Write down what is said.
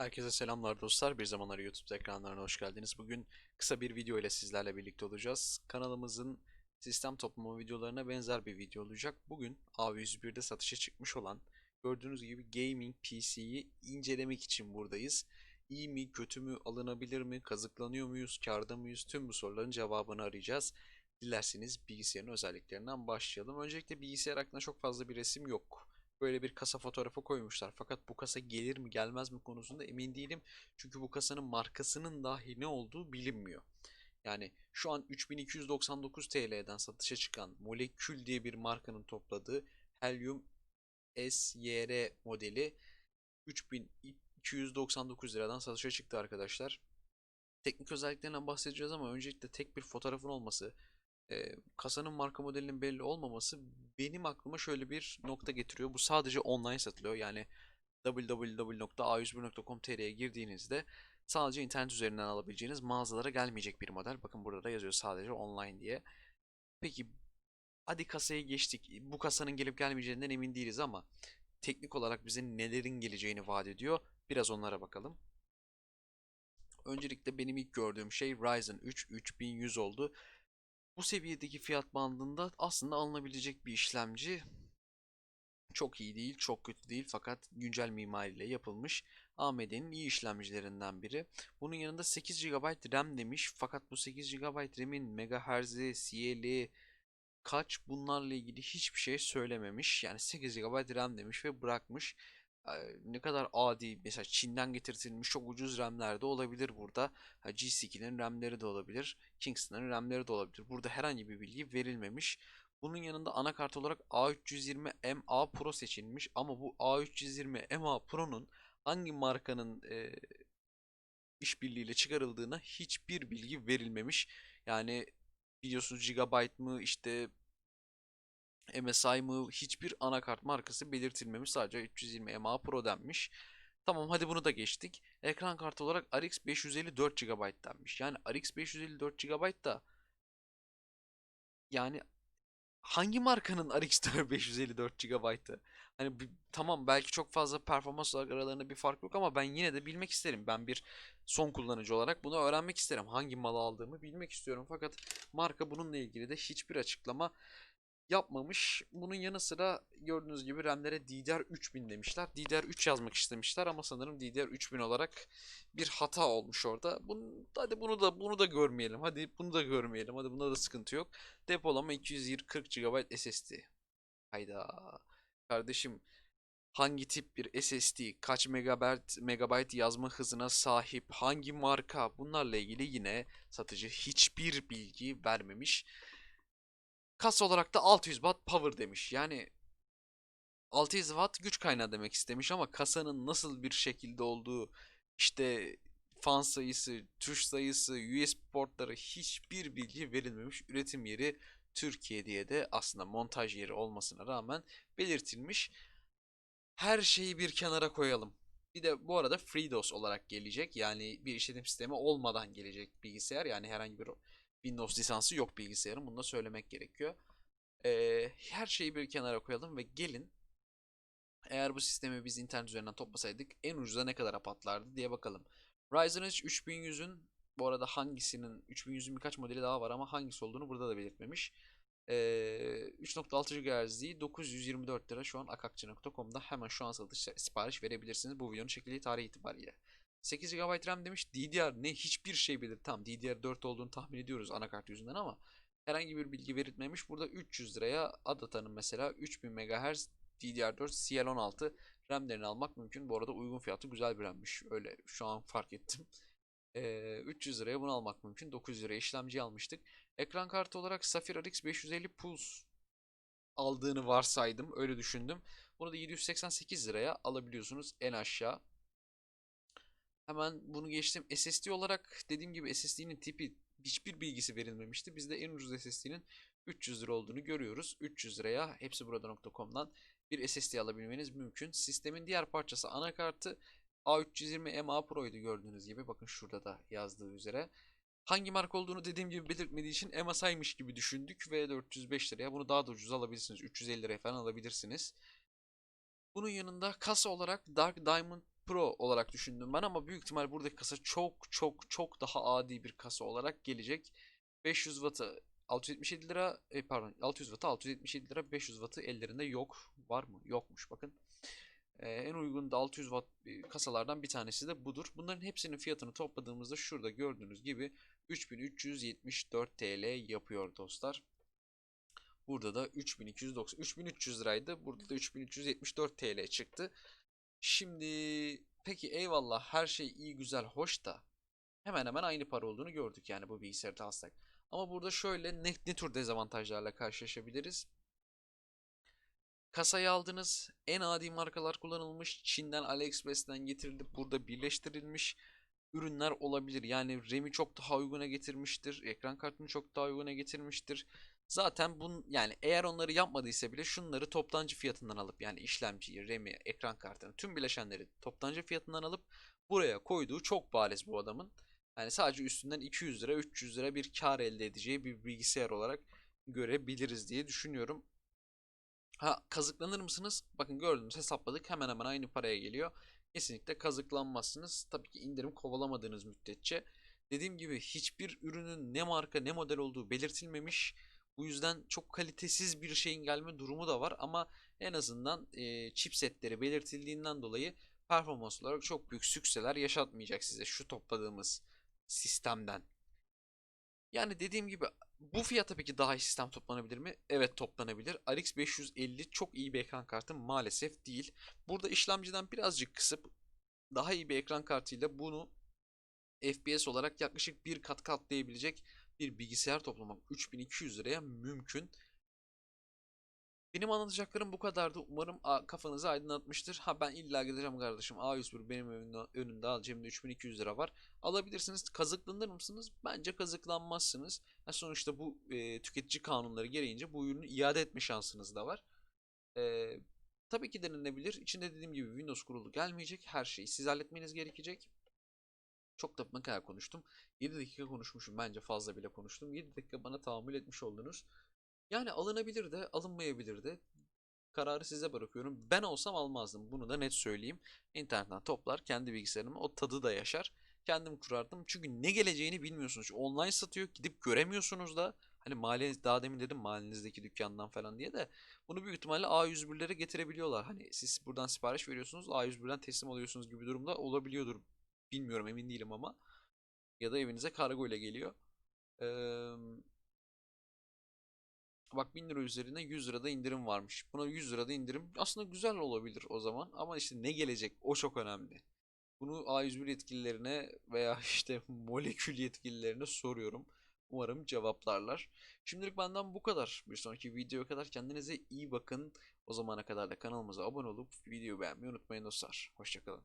Herkese selamlar dostlar. Bir zamanlar YouTube ekranlarına hoş geldiniz. Bugün kısa bir video ile sizlerle birlikte olacağız. Kanalımızın sistem toplama videolarına benzer bir video olacak. Bugün A101'de satışa çıkmış olan gördüğünüz gibi gaming PC'yi incelemek için buradayız. İyi mi, kötü mü, alınabilir mi, kazıklanıyor muyuz, kârda mıyız? Tüm bu soruların cevabını arayacağız. Dilerseniz bilgisayarın özelliklerinden başlayalım. Öncelikle bilgisayar hakkında çok fazla bir resim yok böyle bir kasa fotoğrafı koymuşlar. Fakat bu kasa gelir mi gelmez mi konusunda emin değilim. Çünkü bu kasanın markasının dahi ne olduğu bilinmiyor. Yani şu an 3299 TL'den satışa çıkan Molekül diye bir markanın topladığı Helium SYR modeli 3299 liradan satışa çıktı arkadaşlar. Teknik özelliklerinden bahsedeceğiz ama öncelikle tek bir fotoğrafın olması, kasanın marka modelinin belli olmaması benim aklıma şöyle bir nokta getiriyor. Bu sadece online satılıyor. Yani www.a101.com.tr'ye girdiğinizde sadece internet üzerinden alabileceğiniz mağazalara gelmeyecek bir model. Bakın burada da yazıyor sadece online diye. Peki hadi kasaya geçtik. Bu kasanın gelip gelmeyeceğinden emin değiliz ama teknik olarak bize nelerin geleceğini vaat ediyor. Biraz onlara bakalım. Öncelikle benim ilk gördüğüm şey Ryzen 3 3100 oldu. Bu seviyedeki fiyat bandında aslında alınabilecek bir işlemci. Çok iyi değil, çok kötü değil fakat güncel mimariyle yapılmış AMD'nin iyi işlemcilerinden biri. Bunun yanında 8 GB RAM demiş fakat bu 8 GB RAM'in megahertz'i, CL'i kaç bunlarla ilgili hiçbir şey söylememiş. Yani 8 GB RAM demiş ve bırakmış. Ne kadar adi mesela Çin'den getirtilmiş çok ucuz RAM'ler de olabilir burada. G2'nin RAM'leri de olabilir. Kingston'ın RAM'leri de olabilir. Burada herhangi bir bilgi verilmemiş. Bunun yanında anakart olarak A320MA Pro seçilmiş ama bu A320MA Pro'nun hangi markanın e, işbirliğiyle çıkarıldığına hiçbir bilgi verilmemiş. Yani biliyorsunuz Gigabyte mı işte MSI mı hiçbir anakart markası belirtilmemiş. Sadece 320 MA Pro denmiş. Tamam hadi bunu da geçtik. Ekran kartı olarak RX 550 4 GB denmiş. Yani RX 550 4 GB da yani hangi markanın RX 550 4 GB'ı? Hani bir- tamam belki çok fazla performans olarak aralarında bir fark yok ama ben yine de bilmek isterim. Ben bir son kullanıcı olarak bunu öğrenmek isterim. Hangi malı aldığımı bilmek istiyorum. Fakat marka bununla ilgili de hiçbir açıklama yapmamış. Bunun yanı sıra gördüğünüz gibi RAM'lere DDR3000 demişler. DDR3 yazmak istemişler ama sanırım DDR3000 olarak bir hata olmuş orada. Bunu, hadi bunu da bunu da görmeyelim. Hadi bunu da görmeyelim. Hadi bunda da sıkıntı yok. Depolama 220 40 GB SSD. Hayda. Kardeşim hangi tip bir SSD, kaç megabayt, megabayt yazma hızına sahip, hangi marka bunlarla ilgili yine satıcı hiçbir bilgi vermemiş. Kasa olarak da 600 watt power demiş. Yani 600 watt güç kaynağı demek istemiş ama kasanın nasıl bir şekilde olduğu, işte fan sayısı, tuş sayısı, USB portları hiçbir bilgi verilmemiş. Üretim yeri Türkiye diye de aslında montaj yeri olmasına rağmen belirtilmiş. Her şeyi bir kenara koyalım. Bir de bu arada FreeDOS olarak gelecek. Yani bir işletim sistemi olmadan gelecek bilgisayar. Yani herhangi bir Windows lisansı yok bilgisayarın. Bunu da söylemek gerekiyor. Ee, her şeyi bir kenara koyalım ve gelin eğer bu sistemi biz internet üzerinden toplasaydık en ucuza ne kadar patlardı diye bakalım. Ryzen 3 3100'ün bu arada hangisinin 3100'ün birkaç modeli daha var ama hangisi olduğunu burada da belirtmemiş. Ee, 3.6 GHz değil 924 lira şu an akakçı.com'da hemen şu an satış sipariş verebilirsiniz bu videonun çekildiği tarih itibariyle. 8 GB RAM demiş. DDR ne hiçbir şey bilir. Tamam DDR4 olduğunu tahmin ediyoruz anakart yüzünden ama herhangi bir bilgi verilmemiş. Burada 300 liraya Adata'nın mesela 3000 MHz DDR4 CL16 RAM'lerini almak mümkün. Bu arada uygun fiyatı güzel bir RAM'miş. Öyle şu an fark ettim. Ee, 300 liraya bunu almak mümkün. 900 liraya işlemci almıştık. Ekran kartı olarak Sapphire RX 550 Pulse aldığını varsaydım. Öyle düşündüm. Bunu da 788 liraya alabiliyorsunuz en aşağı. Hemen bunu geçtim. SSD olarak dediğim gibi SSD'nin tipi hiçbir bilgisi verilmemişti. Biz de en ucuz SSD'nin 300 lira olduğunu görüyoruz. 300 liraya hepsi burada.com'dan bir SSD alabilmeniz mümkün. Sistemin diğer parçası anakartı A320 MA Pro'ydu gördüğünüz gibi. Bakın şurada da yazdığı üzere. Hangi marka olduğunu dediğim gibi belirtmediği için MSI'miş gibi düşündük ve 405 liraya bunu daha da ucuz alabilirsiniz. 350 liraya falan alabilirsiniz. Bunun yanında kasa olarak Dark Diamond Pro olarak düşündüm ben ama büyük ihtimal buradaki kasa çok çok çok daha adi bir kasa olarak gelecek. 500 wattı 677 lira e, pardon 600 wattı 677 lira 500 wattı ellerinde yok. Var mı? Yokmuş bakın. Ee, en uygun da 600 watt e, kasalardan bir tanesi de budur. Bunların hepsinin fiyatını topladığımızda şurada gördüğünüz gibi 3374 TL yapıyor dostlar. Burada da 3290 3300 liraydı. Burada da 3374 TL çıktı. Şimdi peki eyvallah her şey iyi güzel hoş da hemen hemen aynı para olduğunu gördük yani bu bilgisayarı alsak. Ama burada şöyle ne, ne tür dezavantajlarla karşılaşabiliriz? Kasayı aldınız. En adi markalar kullanılmış. Çin'den AliExpress'ten getirilip burada birleştirilmiş ürünler olabilir. Yani RAM'i çok daha uyguna getirmiştir. Ekran kartını çok daha uyguna getirmiştir. Zaten bun yani eğer onları yapmadıysa bile şunları toptancı fiyatından alıp yani işlemciyi, RAM'i, ekran kartını tüm bileşenleri toptancı fiyatından alıp buraya koyduğu çok bariz bu adamın. Yani sadece üstünden 200 lira, 300 lira bir kar elde edeceği bir bilgisayar olarak görebiliriz diye düşünüyorum. Ha kazıklanır mısınız? Bakın gördünüz hesapladık hemen hemen aynı paraya geliyor. Kesinlikle kazıklanmazsınız. Tabii ki indirim kovalamadığınız müddetçe. Dediğim gibi hiçbir ürünün ne marka ne model olduğu belirtilmemiş. Bu yüzden çok kalitesiz bir şeyin gelme durumu da var ama en azından e, chipsetleri belirtildiğinden dolayı performans olarak çok büyük sükseler yaşatmayacak size şu topladığımız sistemden. Yani dediğim gibi bu fiyata peki daha iyi sistem toplanabilir mi? Evet toplanabilir. RX 550 çok iyi bir ekran kartı maalesef değil. Burada işlemciden birazcık kısıp daha iyi bir ekran kartıyla bunu FPS olarak yaklaşık bir kat katlayabilecek bir bilgisayar toplamak 3200 liraya mümkün. Benim anlatacaklarım bu kadardı. Umarım kafanızı aydınlatmıştır. Ha ben illa gideceğim kardeşim. A101 benim önümde, al. Cebimde 3200 lira var. Alabilirsiniz. Kazıklanır mısınız? Bence kazıklanmazsınız. Ha, sonuçta bu e, tüketici kanunları gereğince bu ürünü iade etme şansınız da var. E, tabii ki denenebilir. İçinde dediğim gibi Windows kurulu gelmeyecek. Her şeyi siz halletmeniz gerekecek. Çok da ne kadar konuştum. 7 dakika konuşmuşum. Bence fazla bile konuştum. 7 dakika bana tahammül etmiş oldunuz. Yani alınabilir de alınmayabilir de. Kararı size bırakıyorum. Ben olsam almazdım. Bunu da net söyleyeyim. İnternetten toplar. Kendi bilgisayarımı o tadı da yaşar. Kendim kurardım. Çünkü ne geleceğini bilmiyorsunuz. Online satıyor. Gidip göremiyorsunuz da. Hani mahalle daha demin dedim mahallenizdeki dükkandan falan diye de bunu büyük ihtimalle A101'lere getirebiliyorlar. Hani siz buradan sipariş veriyorsunuz A101'den teslim alıyorsunuz gibi durumda olabiliyordur. Bilmiyorum emin değilim ama. Ya da evinize kargo ile geliyor. Eee Bak 1000 lira üzerine 100 lirada indirim varmış. Buna 100 lirada indirim aslında güzel olabilir o zaman. Ama işte ne gelecek o çok önemli. Bunu A101 yetkililerine veya işte molekül yetkililerine soruyorum. Umarım cevaplarlar. Şimdilik benden bu kadar. Bir sonraki videoya kadar kendinize iyi bakın. O zamana kadar da kanalımıza abone olup videoyu beğenmeyi unutmayın dostlar. Hoşçakalın.